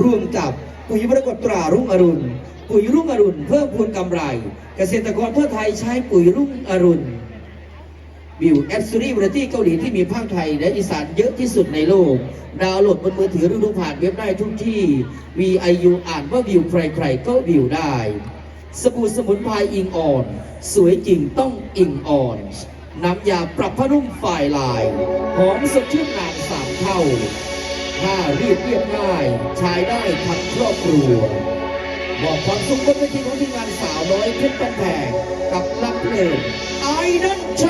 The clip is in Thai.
ร่วมกับปุ๋ยมรกตตรารุ่งอรุณ ปุ๋ยรุ่งอรุณเพิ่มพูนกำไร เกษตรกรทั่วไทยใช้ปุ๋ยรุ่งอรุณวิวแอปซีรีส์วาไรตี้เกาหลีที่มีภาคไทย และอีสานเยอะที่สุดในโลก ดาวน์โหลดบนมือถือหรือดูผ่านเว็บได้ทุกที่ VIU อ่านว่าวิวใครๆก็วิวได้ สบู่สมุนไพรอิงอ่อน สวยจริงต้องอิงอ่อน น้ำยาปรับผ้านุ่มฝ่ายลาย หอมสดชื่นนานสามเท่า ผ้ารีดเรียบง่ายใช้ได้ทั้งครอบครัวบอกความสุขบนเวทีของทีมงานสาวน้อยเพชรบันแพงกับรับเพลงไอดอลโช